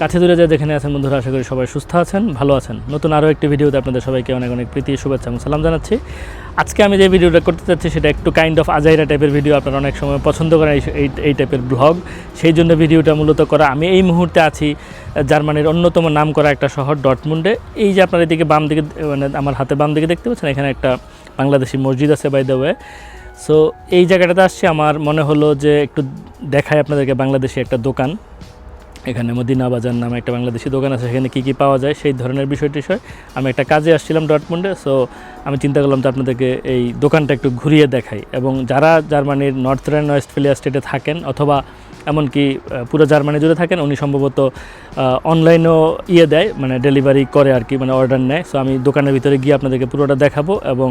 কাছে দূরে যা যেখানে আছেন বন্ধুরা, আশা করি সবাই সুস্থ আছেন, ভালো আছেন। নতুন আরও একটি ভিডিওতে আপনাদের সবাইকে অনেক অনেক প্রীতি, শুভেচ্ছা এবং সালাম জানাচ্ছি। আজকে আমি যে ভিডিওটা করতে চাচ্ছি সেটা একটু কাইন্ড অফ আজাইরা টাইপের ভিডিও আপনারা অনেক সময় পছন্দ করেন এই- এই টাইপের ব্লগ সেই জন্য ভিডিওটা মূলত করা, আমি এই মুহূর্তে আছি জার্মানির অন্যতম নাম করা একটা শহর ডটমুন্ডে এই যে আপনার এদিকে বাম দিকে মানে আমার হাতে বাম দিকে দেখতে পাচ্ছেন, এখানে একটা বাংলাদেশি মসজিদ আছে বাই দ্য ওয়ে সো এই জায়গাটাতে আসছি, আমার মনে হলো যে একটু দেখায় আপনাদেরকে বাংলাদেশি একটা দোকান। এখানে মদিনা বাজার নামে একটা বাংলাদেশি দোকান আছে, সেখানে কী কী পাওয়া যায় সেই ধরনের বিষয় টিষয় আমি একটা কাজে আসছিলাম ডটমন্ডে সো আমি চিন্তা করলাম যে আপনাদেরকে এই দোকানটা একটু ঘুরিয়ে দেখাই। এবং যারা জার্মানির নর্থ রেন ওয়েস্টফেলিয়া স্টেটে থাকেন অথবা এমনকি পুরো জার্মানি জুড়ে থাকেন, উনি সম্ভবত অনলাইনেও ইয়ে দেয় মানে ডেলিভারি করে আর কি মানে অর্ডার নেয়। সো আমি দোকানের ভিতরে গিয়ে আপনাদেরকে পুরোটা দেখাবো এবং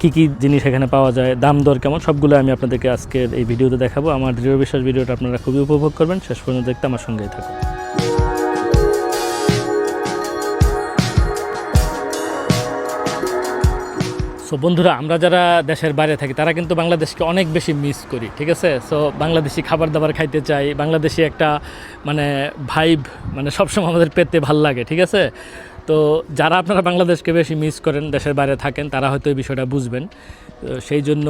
কি কি জিনিস এখানে পাওয়া যায়, দাম দর কেমন, সবগুলো আমি আপনাদেরকে আজকের এই ভিডিওতে দেখাবো। আমার দৃঢ় বিশ্বাস ভিডিওটা আপনারা খুবই উপভোগ করবেন। শেষ পর্যন্ত দেখতে আমার সঙ্গেই থাকুন। সো বন্ধুরা, আমরা যারা দেশের বাইরে থাকি, তারা কিন্তু বাংলাদেশকে অনেক বেশি মিস করি, ঠিক আছে? সো বাংলাদেশি খাবার দাবার খাইতে চাই, বাংলাদেশি একটা মানে ভাইব মানে সবসময় আমাদের পেতে ভালো লাগে, ঠিক আছে? তো, যারা আপনারা বাংলাদেশকে বেশি মিস করেন, দেশের বাইরে থাকেন, তারা হয়তো এই বিষয়টা বুঝবেন। সেই জন্য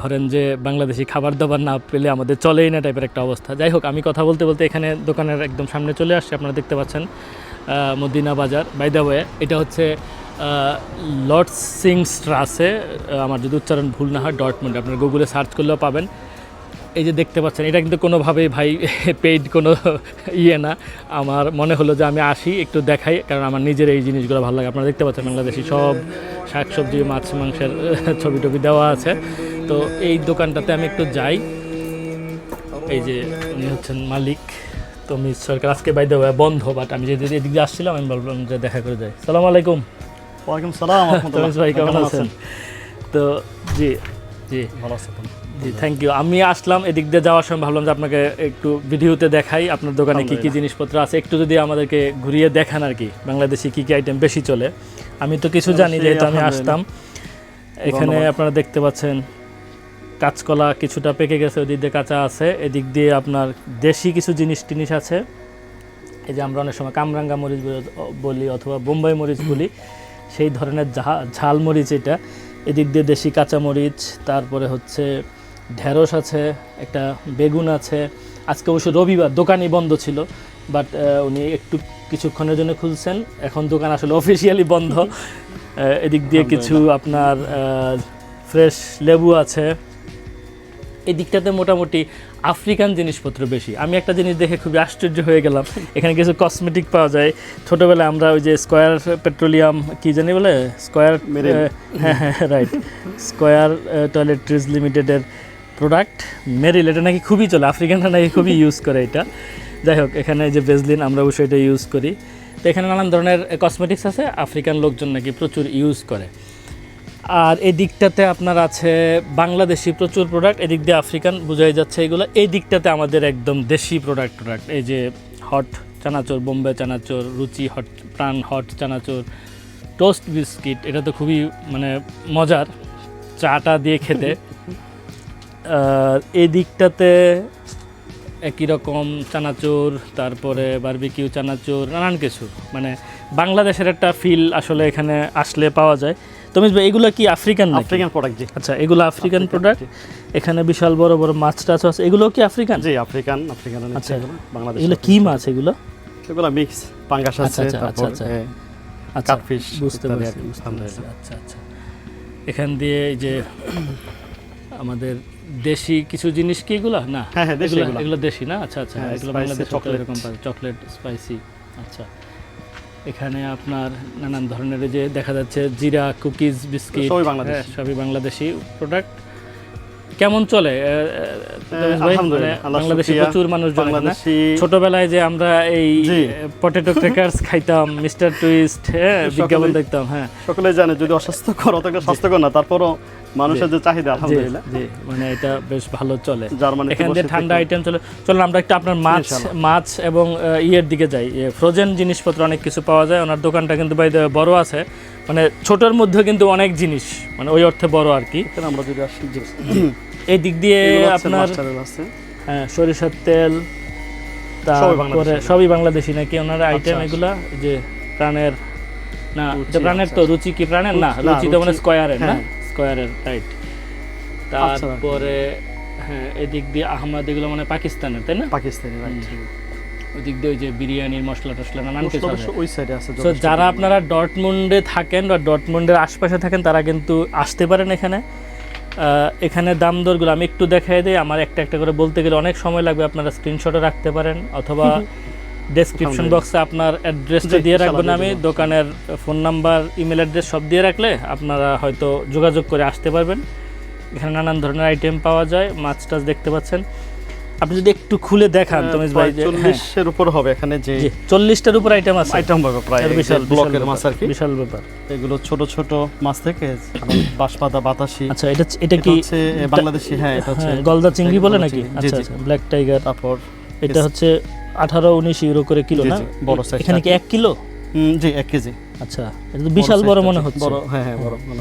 ধরেন যে, বাংলাদেশি খাবার দাবার না পেলে আমাদের চলেই না টাইপের একটা অবস্থা। যাই হোক, আমি কথা বলতে বলতে এখানে দোকানের একদম সামনে চলে আসছে, আপনারা দেখতে পাচ্ছেন মদিনা বাজার। বাই দ্য ওয়ে এটা হচ্ছে লর্ড সিং স্ট্রাসে আমার যদি উচ্চারণ ভুল না হয় ডটমন্ড আপনার গুগলে সার্চ করলেও পাবেন। এই যে দেখতে পাচ্ছেন, এটা কিন্তু কোনোভাবেই ভাই পেইড কোনো ইয়ে না। আমার মনে হলো যে আমি আসি, একটু দেখাই, কারণ আমার নিজের এই জিনিসগুলো ভালো লাগে। আপনারা দেখতে পাচ্ছেন, বাংলাদেশি সব শাকসবজি, মাছ, মাংসের ছবি টবি দেওয়া আছে। তো এই দোকানটাতে আমি একটু যাই। এই যে উনি হচ্ছেন মালিক, তো মিস সরকার, আজকে বাই দেওয়া বন্ধ বাট আমি যদি এদিকে আসছিলাম, আমি বললাম যে দেখা করে যাই। সালাম আলাইকুম। ওয়ালাইকুম সালাম ভাই কেমন আছেন? তো জি জি। ভালো আছেন জি থ্যাংক ইউ আমি আসলাম এদিক দিয়ে যাওয়ার সময় ভাবলাম যে আপনাকে একটু ভিডিওতে দেখাই আপনার দোকানে কি কি জিনিসপত্র আছে। একটু যদি আমাদেরকে ঘুরিয়ে দেখান আর কি বাংলাদেশি কি কি আইটেম বেশি চলে। আমি তো কিছু জানি যেহেতু আমি আসতাম। এখানে আপনারা দেখতে পাচ্ছেন কাঁচকলা কিছুটা পেকে গেছে ওদিক দিয়ে কাঁচা আছে। এদিক দিয়ে আপনার দেশি কিছু জিনিস টিনিস আছে। এই যে আমরা অনেক সময় কামরাঙ্গা মরিচ বলি অথবা বোম্বাই মরিচ বলি। সেই ধরনের ঝা- ঝালমরিচ এটা। এদিক দিয়ে দেশি কাঁচামরিচ তারপরে হচ্ছে ঢেঁড়স আছে একটা বেগুন আছে। আজকে অবশ্য রবিবার দোকানই বন্ধ ছিল বাট উনি একটু কিছুক্ষণের জন্য খুলছেন। এখন দোকান আসলে অফিসিয়ালি বন্ধ। এদিক দিয়ে কিছু আপনার ফ্রেশ লেবু আছে। এই দিকটাতে মোটামুটি আফ্রিকান জিনিসপত্র বেশি। আমি একটা জিনিস দেখে খুবই আশ্চর্য হয়ে গেলাম। এখানে কিছু কসমেটিক পাওয়া যায়। ছোটোবেলায় আমরা ওই যে স্কোয়ার পেট্রোলিয়াম কি জানি বলে? Square Marine. হ্যাঁ হ্যাঁ রাইট। স্কোয়ার টয়লেট্রিজ লিমিটেডের প্রোডাক্ট। মেরিল এটা নাকি খুবই চলে। আফ্রিকানরা নাকি খুবই ইউজ করে এটা। যাই হোক এখানে যে বেজলিন আমরা অবশ্যই এটা ইউজ করি। তো এখানে নানান ধরনের কসমেটিক্স আছে। আফ্রিকান লোকজন নাকি প্রচুর ইউজ করে। আর এই দিকটাতে আপনার আছে বাংলাদেশি প্রচুর প্রোডাক্ট এদিক দিয়ে আফ্রিকান বোঝাই যাচ্ছে এগুলো। এই দিকটাতে আমাদের একদম দেশি প্রোডাক্ট প্রোডাক্ট এই যে হট চানাচুর, বোম্বে চানাচুর, রুচি হট প্রাণ হট চানাচুর টোস্ট বিস্কিট এটা তো খুবই মানে মজার, চাটা দিয়ে খেতে। এই দিকটাতে একই রকম চানাচুর, তারপরে বারবিকিউ চানাচুর, নানান কিছু। মানে বাংলাদেশের একটা ফিল আসলে এখানে আসলে পাওয়া যায়। ভাই এগুলো কি আফ্রিকান আফ্রিকান প্রোডাক্ট জি। আচ্ছা এগুলো আফ্রিকান প্রোডাক্ট এখানে বিশাল বড় বড় মাছ টাছ আছে। এগুলো কি আফ্রিকান জি আফ্রিকান আফ্রিকান আচ্ছা। বাংলাদেশ এগুলো কি মাছ এগুলো? এগুলো মিক্স পাঙ্গাস আচ্ছা, আছে আচ্ছা, তারপর আচ্ছা, আচ্ছা। কাটফিশ বুঝতে পারছি কি, বুঝতে। পারছি। আচ্ছা আচ্ছা। এখান দিয়ে এই যে আমাদের দেশি কিছু জিনিস কি এগুলো? না? হ্যাঁ, হ্যাঁ, এগুলো দেশি না? আচ্ছা আচ্ছা হ্যাঁ, এগুলো বাংলাদেশে পাওয়া চকলেট স্পাইসি আচ্ছা। এখানে আপনার নানান ধরনের যে দেখা যাচ্ছে জিরা কুকিজ বিস্কিট সবই বাংলাদেশি। হ্যাঁ, সবই বাংলাদেশি প্রোডাক্ট কেমন চলে? মানে বাংলাদেশে প্রচুর মানুষ বাংলাদেশি ছোটবেলায় যে আমরা এই পটেটো ক্র্যাকার্স খাইতাম মিস্টার টুইস্ট হ্যাঁ বিজ্ঞাপন দেখতাম হ্যাঁ। সকলে জানে যদি অস্বাস্থ্যকর অতটা স্বাস্থ্যকর না তারপরও মানুষের যে চাহিদা আলহামদুলিল্লাহ। জি মানে এটা বেশ ভালো চলে। জার্মানিতে এখান দিয়ে বসে ঠান্ডা আইটেম চলে। চলুন আমরা একটু আপনার মাছ মাছ এবং ইয়ের দিকে যাই। ফ্রোজেন জিনিসপত্র অনেক কিছু পাওয়া যায়। ওনার দোকানটা কিন্তু বাই বড় আছে। মানে ছোটোর মধ্যে কিন্তু অনেক জিনিস মানে ওই অর্থে বড় আর কি। আমরা যদি আসি এই দিক দিয়ে আপনার আছে। হ্যাঁ সরিষার তেল তারপরে সবই বাংলাদেশি নাকি? ওনার আইটেম আচ্ছা। এগুলা যে প্রাণের না এটা প্রাণের তো আচ্ছা। রুচি কি প্রাণের? না রুচি- তো মানে স্কয়ারের না? হ্যাঁ। স্কয়ারের রাইট আচ্ছা। তারপরে হ্যাঁ এদিক দিয়ে আহমদ এগুলো মানে পাকিস্তানের তাই না? পাকিস্তানি রাইট ওদিক দিয়ে ওই যে বিরিয়ানির মশলা টসলা নানান কিছু ওই সাইডে আছে তো যারা আপনারা ডটমুন্ডে থাকেন বা ডটমুন্ডের আশপাশে থাকেন তারা কিন্তু আসতে পারেন এখানে। এখানে দাম দরগুলো আমি একটু দেখাই দিই। আমার একটা একটা করে বলতে গেলে অনেক সময় লাগবে আপনারা স্ক্রিনশটে রাখতে পারেন অথবা ডেসক্রিপশন বক্সে আপনার অ্যাড্রেসটা দিয়ে রাখবেন আমি। দোকানের ফোন নাম্বার ইমেল অ্যাড্রেস সব দিয়ে রাখলে আপনারা হয়তো যোগাযোগ করে আসতে পারবেন। এখানে নানান ধরনের আইটেম পাওয়া যায় মাছ টাছ দেখতে পাচ্ছেন। আপনি যদি একটু খুলে দেখান আহ, তমিজ ভাই যে হ্যাঁ, চল্লিশের উপর হবে এখানে যে জি, চল্লিশটার উপর আইটেম আছে। আইটেম হবে প্রায় এর বিশাল ব্লকের মাছ আর কি। বিশাল ব্যাপার। এগুলো ছোট ছোট মাছ থেকে বাঁশপাতা বাতাসি। আচ্ছা এটা এটা কি হচ্ছে বাংলাদেশি হ্যাঁ এটা হচ্ছে হ্যাঁ, গলদা চিংড়ি বলে নাকি? আচ্ছা আচ্ছা ব্ল্যাক টাইগার তারপর এটা হচ্ছে আঠারো উনিশ ইউরো করে কিলো না? বড় size এখানে কি এক কিলো? হুম, জি এক কেজি। আচ্ছা এটা তো বিশাল বড় মনে হচ্ছে। বড় হ্যাঁ হ্যাঁ বড় মানে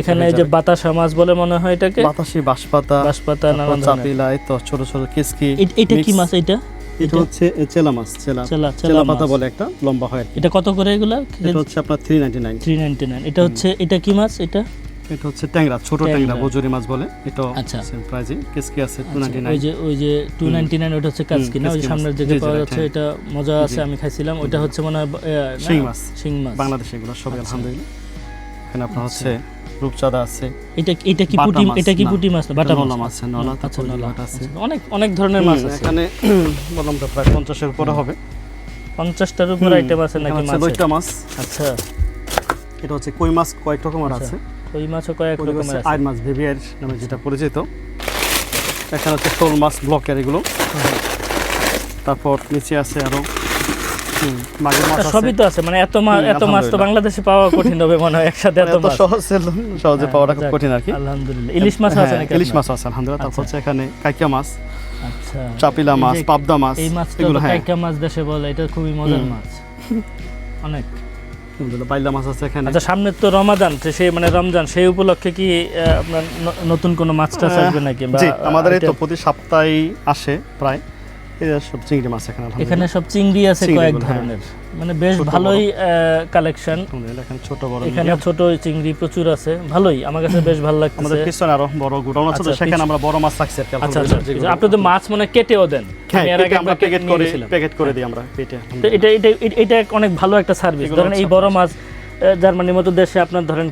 এখানে যে বাতাসা মাছ বলে মনে হয় এটাকে? বাতাসি বাঁশপাতা বাঁশপাতা নানান চাপিলা এই তো ছোট ছোট কিসকি এটা কি মাছ এটা? এটা হচ্ছে চেলা মাছ চেলা। চেলা পাতা বলে একটা লম্বা হয় এটা কত করে এগুলা? এটা হচ্ছে আপনার three ninety nine three ninety nine এটা হচ্ছে এটা কি মাছ এটা? এটা হচ্ছে ট্যাংরা ছোট ট্যাংরা। বজুরি মাছ বলে। এটা আচ্ছা। প্রাইজে কিসকি আছে টু আচ্ছা, নাইনটি ওই যে ওই যে টু নাইনটি নাইন ওটা হচ্ছে কাজকি না? ওই সামনের। দিকে পাওয়া যাচ্ছে হ্যাঁ। এটা মজা আছে আমি খাইছিলাম। ওইটা হচ্ছে মনে হয় শিং মাছ। শিং মাছ। বাংলাদেশে এগুলো সবই আচ্ছা। আলহামদুলিল্লাহ। এখানে আপনার হচ্ছে রূপচাঁদা আছে এটা এটা কি পুটি এটা কি। পুটি মাছ না? বাটা নলা মাছ হ্যাঁ, নলা, আচ্ছা নলা। আছে। আচ্ছা, অনেক অনেক ধরনের মাছ আছে। এখানে বললাম তো প্রায় পঞ্চাশের উপরে হবে। পঞ্চাশটার উপর আইটেম আছে নাকি মাছ লইট্টা মাছ। আচ্ছা। এটা হচ্ছে কই মাছ কয়েক রকমের আচ্ছা, আছে। ওই মাছও কয়েক রকমের আছে। আইর মাছ ভেবিয়ার নামে যেটা পরিচিত। এখানে হচ্ছে শোল মাছ ব্লকের এগুলো। তারপর নিচে আছে আরও মাগুর মাছ সবই তো আছে মানে এত মাছ এত মাছ তো বাংলাদেশে পাওয়া কঠিন হবে মনে হয় একসাথে এত এত মাছ। সহজে সহজে হ্যাঁ, পাওয়াটা খুব কঠিন আর কি। আলহামদুলিল্লাহ। ইলিশ মাছ আছে হ্যাঁ, নাকি ইলিশ মাছ আছে আলহামদুলিল্লাহ। তারপর আচ্ছা। হচ্ছে এখানে কাইকা মাছ আচ্ছা। চাপিলা মাছ পাবদা মাছ এই মাছটা এগুলো হ্যাঁ। কাইকা মাছ দেশে বলে এটা খুবই মজার মাছ। অনেক। বাইলা মাছ আছে এখানে। আচ্ছা সামনে তো রমাদান সেই মানে রমজান সেই উপলক্ষে কি আপনার নতুন কোনো মাছ টাছ আসবে নাকি আমাদের এই তো প্রতি সপ্তাহে আসে প্রায়। সব চিংড়ি মাছ এখানে এখানে সব চিংড়ি আছে কয়েক হ্যাঁ। ধরনের। মানে বেশ। ভালোই কালেকশন এখানে ছোট বড় এখানে ছোট চিংড়ি প্রচুর আছে। ভালোই আমার কাছে বেশ ভালো আমাদের পিছনে আরও বড় গোডাউন আছে তো আচ্ছা, সেখানে আমরা বড় মাছ রাখছি আচ্ছা আচ্ছা আলহামদুলিল্লাহ, আপনি তো মাছ মানে কেটেও দেন। হ্যাঁ, এর আগে আমরা প্যাকেট নিয়ে করে প্যাকেট করে দিই আমরা পেটে এটা এটা এটা- অনেক ভালো একটা সার্ভিস ধরেন এই বড় মাছ জার্মানির মতো দেশে আপনার ধরেন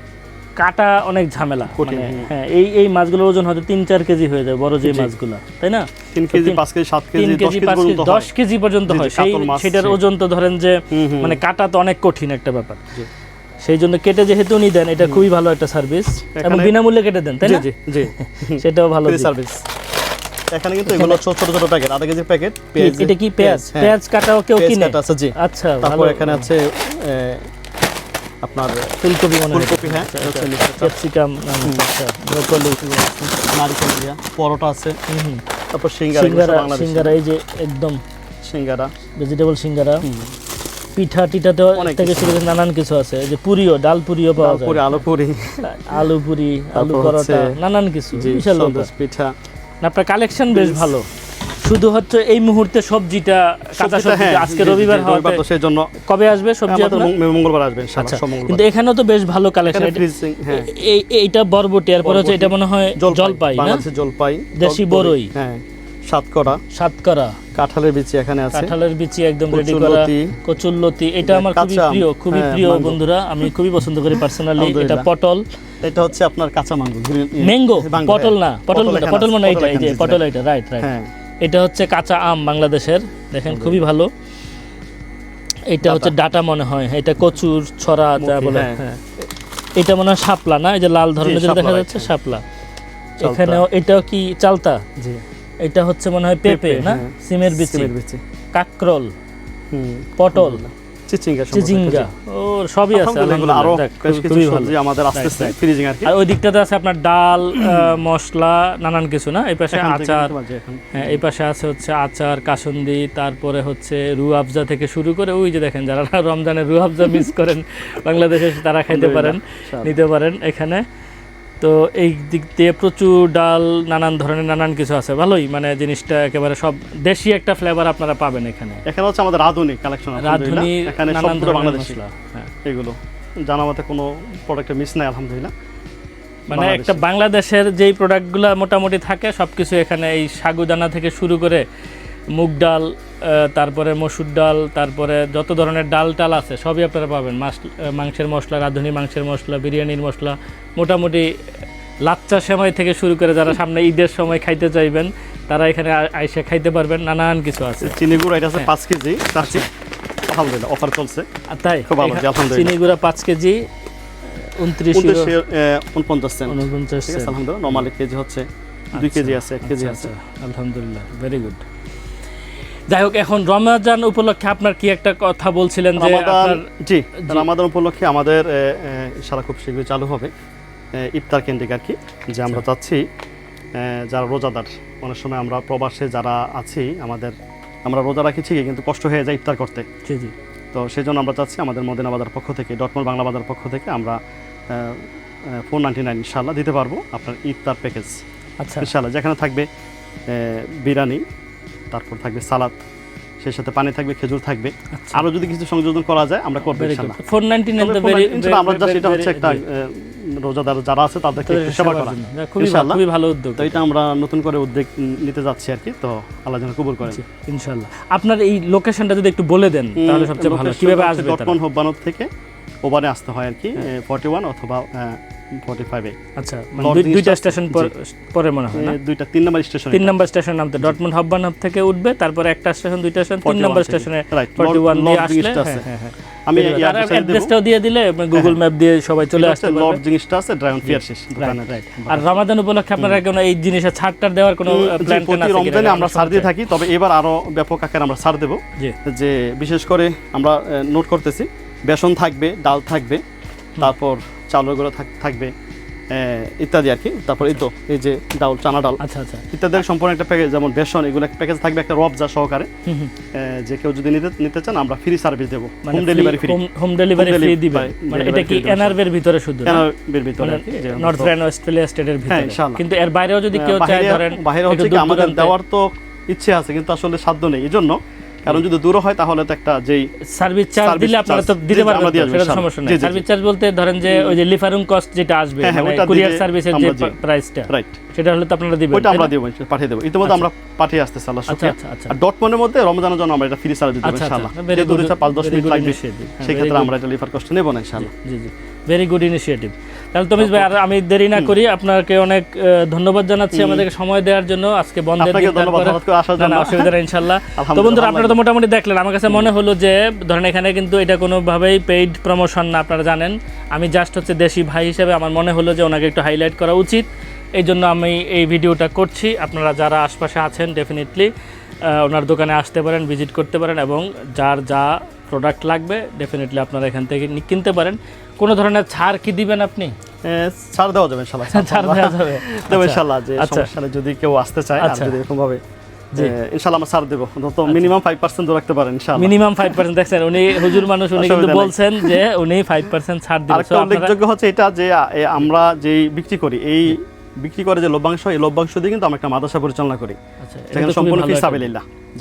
কাটা অনেক ঝামেলা মানে। হ্যাঁ এই এই মাছগুলোর ওজন হয়তো তিন চার কেজি হয়ে যায় বড় যে। মাছগুলো তাই না? তিন কেজি পাঁচ কেজি সাত কেজি কেজি কেজি পাঁচ কেজি দশ হয়। কেজি পর্যন্ত হয়। সেই সেটার ওজন তো ধরেন যে। মানে কাটা তো অনেক কঠিন একটা ব্যাপার। সেই জন্য কেটে যেহেতু উনি দেন এটা খুবই ভালো একটা সার্ভিস এবং বিনামূল্যে কেটে দেন তাই না? জি জি। সেটাও ভালো সার্ভিস এখানে কিন্তু এগুলো ছোট ছোট ছোট প্যাকেট আধা কেজির প্যাকেট পেঁয়াজ এটা কি পেঁয়াজ হ্যাঁ। পেঁয়াজ কাটাও কেউ কিনে? জি। আচ্ছা তারপর এখানে আছে আপনার ফুলকপি মনে ফুলকপি হ্যাঁ? আচ্ছা, আচ্ছা। ক্যাপসিকাম আচ্ছা ব্রকলি। নারিকেল দিয়া পরোটা আছে। তারপর সিঙ্গারা সিঙ্গারা এই যে একদম সিঙ্গারা। ভেজিটেবল সিঙ্গারা। পিঠা টিঠাতে থেকে শুরু করে নানান কিছু আছে। যে পুরিও ডাল পুরিও পাওয়া যায়। পুরি আলু পুরি। আলু পুরি আলু পরোটা নানান কিছু বিশাল পিঠা। আপনার কালেকশন বেশ। ভালো। শুধু হচ্ছে এই মুহূর্তে সবজিটা কাঁচা সবজি হ্যাঁ, আজকে রবিবার হওয়াতে সেই জন্য কবে আসবে সবজি আপনার? মঙ্গলবার আচ্ছা কিন্তু এখানেও তো বেশ ভালো কালেকশন হ্যাঁ। এই এইটা বরবটি হচ্ছে এটা মনে হয় জলপাই না? জলপাই দেশি বড়ই। হ্যাঁ সাতকরা। সাতকরা। কাঁঠালের বিচি এখানে আছে। কাঁঠালের বিচি একদম রেডি করা। কচুল্লতি এটা আমার খুবই প্রিয় খুবই প্রিয় বন্ধুরা। আমি খুবই পছন্দ করি পার্সোনালি এটা পটল। এটা হচ্ছে আপনার কাঁচা মাঙ্গো গ্রিন ম্যাঙ্গো পটল না। পটল না পটল মানে এইটা এই যে পটল এটা রাইট রাইট এটা হচ্ছে কাঁচা আম বাংলাদেশের দেখেন খুবই ভালো। এটা হচ্ছে ডাটা। মনে হয় এটা কচুর ছড়া যা বলে। হ্যাঁ। হ্যাঁ। এটা মনে হয় শাপলা না? এই যে লাল ধরনের যেটা দেখা যাচ্ছে সাপলা শাপলা। এখানেও এটাও কি চালতা? জি। এটা হচ্ছে মনে হয় পেঁপে না? হ্যাঁ। সিমের বিচি। কাকরল। পটল। চিচিঙ্গা চিচিঙ্গা। ও সবই আছে আরও বেশ খুবই- কিছু ভালো। সবজি আমাদের আসতেছে Right, right। ফ্রিজিং আর আর ওই দিকটাতে আছে আপনার ডাল মশলা নানান কিছু না? এই পাশে আচার হ্যাঁ এই পাশে আছে হচ্ছে আচার কাসন্দি তারপরে হচ্ছে রু আফজা থেকে শুরু করে ওই যে দেখেন যারা রমজানের রু আফজা মিস করেন বাংলাদেশে তারা খাইতে পারেন নিতে পারেন এখানে। তো এই দিক দিয়ে প্রচুর ডাল নানান ধরনের নানান কিছু আছে। ভালোই মানে জিনিসটা একেবারে সব দেশি একটা ফ্লেভার আপনারা পাবেন এখানে। এখানে হচ্ছে আমাদের আধুনিক কালেকশন রাঁধুনি এখানে নানান ধরনের বাংলাদেশি। হ্যাঁ। এগুলো। জানা মতে কোনো প্রোডাক্টে মিস নাই আলহামদুলিল্লাহ। মানে একটা বাংলাদেশের যেই প্রোডাক্টগুলো মোটামুটি থাকে সব কিছু এখানে এই সাগুদানা থেকে শুরু করে মুগ ডাল তারপরে মসুর ডাল তারপরে যত ধরনের ডাল টাল আছে সবই আপনারা পাবেন। মাছ মাংসের মশলা রাঁধুনি মাংসের মশলা বিরিয়ানির মশলা মোটামুটি লাচ্চা সেমাই থেকে শুরু করে যারা সামনে ঈদের সময় খাইতে চাইবেন তারা এখানে আইসে খাইতে পারবেন। নানান কিছু আছে। চিনি গুঁড়ো এটা আছে হ্যাঁ। পাঁচ কেজি। চাচ্ছি আলহামদুলিল্লাহ অফার চলছে। তাই? খুব ভালো, আলহামদুলিল্লাহ। চিনি গুঁড়া পাঁচ কেজি উনত্রিশ উনপঞ্চাশ সেন্ট। উনপঞ্চাশ ঠিক আলহামদুলিল্লাহ নর্মালি কেজি হচ্ছে দুই কেজি আছে এক কেজি আচ্ছা, আছে। আচ্ছা, আলহামদুলিল্লাহ ভেরি গুড যাই হোক এখন রমজান উপলক্ষে আপনার কি একটা কথা বলছিলেন যে আপনার জি। রামাদান উপলক্ষে আমাদের সারা খুব শীঘ্রই চালু হবে ইফতার কেন্দ্রিক আর কি যে আমরা আচ্ছা। চাচ্ছি যারা রোজাদার অনেক সময় আমরা প্রবাসে যারা আছি আমাদের আমরা রোজা রাখি ঠিকই কিন্তু কষ্ট হয়ে যায় ইফতার করতে জি জি তো সেই জন্য আমরা চাচ্ছি আমাদের মদিনা বাজার পক্ষ থেকে ডটমল বাংলা বাজার পক্ষ থেকে আমরা ফোর নাইনটি নাইন ইনশাল্লাহ দিতে পারব আপনার ইফতার প্যাকেজ আচ্ছা ইনশাল্লাহ যেখানে থাকবে বিরিয়ানি তারপর থাকবে সালাদ সেই সাথে পানি থাকবে খেজুর থাকবে। আচ্ছা। আরও যদি কিছু সংযোজন করা যায় আমরা করব আমরা জাস্ট এটা হচ্ছে একটা রোজাদার যারা আছে তাদেরকে সেবা করা। খুবই ভালো- খুবই ভালো উদ্যোগ তো এটা আমরা নতুন করে উদ্যোগ নিতে যাচ্ছি আর কি। তো আল্লাহ যেন কবুল করেন। জি, ইনশাল্লাহ। আপনার এই লোকেশনটা যদি একটু বলে দেন তাহলে সবচেয়ে ভালো। কীভাবে আসবে তারা? ডটমন হোব্বানত থেকে। ওভারে আসতে হয় আর কি ফর্টি ওয়ান অথবা ফর্টি ফাইভে আচ্ছা মানে দুইটা স্টেশন পরে মনে হয় দুইটা তিন নম্বর স্টেশন তিন নম্বর স্টেশন নামতে ডটমন্ড হব্বান হাব থেকে উঠবে তারপরে একটা স্টেশন দুইটা স্টেশন তিন নম্বর স্টেশনে ফর্টি ওয়ান দিয়ে আসলে। হ্যাঁ, হ্যাঁ, হ্যাঁ। আমি অ্যাড্রেসটাও দিয়ে দিলে গুগল ম্যাপ দিয়ে সবাই চলে আসতে লর্ড জিনিসটা আছে ড্রাইভন ফিয়ার শেষ আর রমাদান উপলক্ষে আপনারা কোনো এই জিনিসের ছাড়টার দেওয়ার কোনো প্ল্যান প্রতি রমজানে আমরা ছাড় দিয়ে থাকি তবে এবার আরও ব্যাপক আকারে আমরা ছাড় দেবো। যে বিশেষ করে আমরা নোট করতেছি বেসন থাকবে ডাল থাকবে তারপর চাউলের গুঁড়ো থাকবে ইত্যাদি আর কি তারপর এই তো এই যে ডাল চানা ডাল। আচ্ছা আচ্ছা। ইত্যাদি সম্পূর্ণ একটা প্যাকেজ যেমন বেসন এগুলো একটা প্যাকেজ থাকবে একটা রবজা সহকারে। হুম, হুম। এ, যে কেউ যদি নিতে নিতে চান আমরা ফ্রি সার্ভিস দেবো। Home delivery free home delivery free দিবে। মানে এটা কি এনআরবের ভিতরে শুধু? এর ভিতরে যে নর্থ অন্তত- অস্ট্রেলিয়া স্টেটের ভিতরে। ইনশাআল্লাহ। কিন্তু এর বাইরেও যদি কেউ চায় ধরেন বাইরে হচ্ছে কি আমাদের দেওয়ার তো ইচ্ছে আছে কিন্তু আসলে সাধ্য নেই। এই জন্য কারণ যদি দূর হয় তাহলে তো একটা যেই সার্ভিস চার্জ দিলে আপনারা তো দিতে পারবেন সেটা সমস্যা নেই। সার্ভিস চার্জ বলতে ধরেন যে ওই যে লিফারুম কস্ট যেটা আসবে হ্যাঁ, হ্যাঁ, মানে কুরিয়ার সার্ভিসের যে প্রাইসটা রাইট সেটা হলে তো আপনারা দিবেন তাই আমরা? দেবো পাঠিয়ে দেবো। ইতিমধ্যে আমরা পাঠিয়ে আসতেছি আল্লাহ আচ্ছা শুকরিয়া। আচ্ছা আচ্ছা। আর ডটমনের মধ্যে রমজানের জন্য আমরা এটা ফ্রি সার্ভিস দেবো আচ্ছা ইনশাআল্লাহ। আচ্ছা ভেরি যেহেতু গুড দুইটা পাঁচ দশ মিনিট লাগবে সেই ক্ষেত্রে আমরা এটা লিফার কষ্ট নেব না ইনশাআল্লাহ। জি জি ভেরি গুড ইনিশিয়েটিভ তাহলে তমিজ ভাই আর আমি দেরি না করি আপনাকে অনেক ধন্যবাদ জানাচ্ছি আমাদেরকে সময় দেওয়ার জন্য। আজকে বন্ধের দিন না, অসুবিধা নেই ইনশাল্লাহ। তো বন্ধুরা আপনারা তো মোটামুটি দেখলেন। আমার কাছে মনে হলো যে ধরেন এখানে কিন্তু এটা কোনোভাবেই পেইড প্রমোশন না আপনারা জানেন। আমি জাস্ট হচ্ছে দেশি ভাই হিসেবে আমার মনে হলো যে ওনাকে একটু হাইলাইট করা উচিত। এই জন্য আমি এই ভিডিওটা করছি। আপনারা যারা আশপাশে আছেন ডেফিনেটলি ওনার দোকানে আসতে পারেন ভিজিট করতে পারেন এবং যার যা প্রোডাক্ট লাগবে ডেফিনেটলি আপনারা এখান থেকে কিনতে পারেন। কোনো ধরনের ছাড় কি দিবেন আপনি? ছাড় দেওয়া যাবে ইনশাআল্লাহ ছাড় দেওয়া যাবে। দেবো আচ্ছা, ইনশাআল্লাহ যে আচ্ছা। সমস্যা যদি কেউ আসতে চায় আর আচ্ছা। যদি এরকম ভাবে ইনশাআল্লাহ আমরা ছাড় দেবো। অন্তত মিনিমাম ফাইভ পার্সেন্ট রাখতে পারেন ইনশাআল্লাহ। মিনিমাম ফাইভ পার্সেন্ট দেখছেন উনি হুজুর মানুষ উনি কিন্তু বলছেন যে উনি ফাইভ পার্সেন্ট ছাড় দিবেন So উল্লেখযোগ্য হচ্ছে এটা যে আমরা যেই বিক্রি করি এই বিক্রি করে যে লভ্যাংশ এই লভ্যাংশ দিয়ে কিন্তু আমরা একটা মাদ্রাসা পরিচালনা করি। সম্পূর্ণ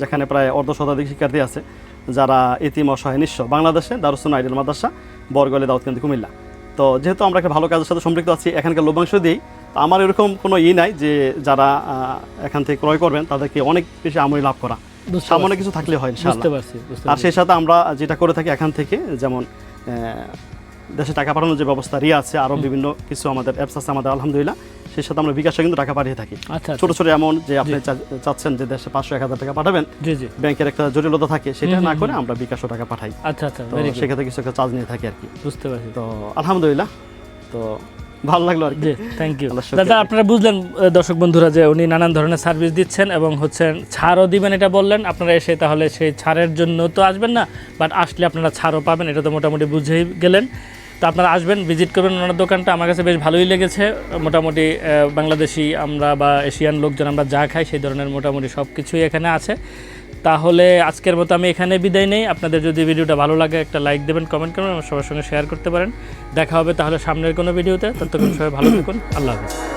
যেখানে প্রায় অর্ধ শতাধিক শিক্ষার্থী আছে। যারা এতিম অসহায় নিঃস্ব বাংলাদেশে দারুসুন আইডেল মাদ্রাসা বরগলে দাউদ কেন্দ্র কুমিল্লা। তো যেহেতু আমরা একটা ভালো কাজের সাথে সম্পৃক্ত আছি এখানকার লভ্যাংশ দিই তো আমার এরকম কোনো ই নাই যে যারা এখান থেকে ক্রয় করবেন তাদেরকে অনেক বেশি আমরি লাভ করা। সামান্য কিছু থাকলে হয় আর সেই সাথে আমরা যেটা করে থাকি এখান থেকে যেমন দেশে টাকা পাঠানোর যে ব্যবস্থা রিয়া আছে আরও বিভিন্ন কিছু আমাদের অ্যাপস আছে আমাদের আলহামদুলিল্লাহ। সেই সাথে আমরা বিকাশে কিন্তু টাকা পাঠিয়ে থাকি। আচ্ছা আচ্ছা। ছোট ছোট অ্যামাউন্ট যে আপনি চাচ্ছেন যে দেশে পাঁচশো এক হাজার টাকা পাঠাবেন জি জি। ব্যাংকের একটা জটিলতা থাকে সেটা না করে আমরা বিকাশও টাকা পাঠাই। আচ্ছা আচ্ছা তো সেক্ষেত্রে কিছু একটা চার্জ নিয়ে থাকি আর কি। বুঝতে পারছি। তো আলহামদুলিল্লাহ তো ভালো লাগল আর কি। থ্যাংক ইউ দাদা আপনারা বুঝলেন দর্শক বন্ধুরা যে উনি নানান ধরনের সার্ভিস দিচ্ছেন এবং হচ্ছে ছাড়ও দিবেন এটা বললেন। আপনারা এসে তাহলে সেই ছাড়ের জন্য তো আসবেন না বাট আসলে আপনারা ছাড়ও পাবেন এটা তো মোটামুটি বুঝেই গেলেন। তো আপনারা আসবেন, ভিজিট করবেন ওনার দোকানটা। আমার কাছে বেশ ভালোই লেগেছে। মোটামুটি বাংলাদেশি আমরা বা এশিয়ান লোকজন আমরা যা খাই সেই ধরনের মোটামুটি সব কিছুই এখানে আছে। তাহলে আজকের মতো আমি এখানে বিদায় নেই। আপনাদের যদি ভিডিওটা ভালো লাগে, একটা লাইক দেবেন, কমেন্ট করবেন আমার সবার সঙ্গে শেয়ার করতে পারেন। দেখা হবে তাহলে সামনের কোনো ভিডিওতে। ততক্ষণ সবাই ভালো থাকুন। আল্লাহ হাফিজ।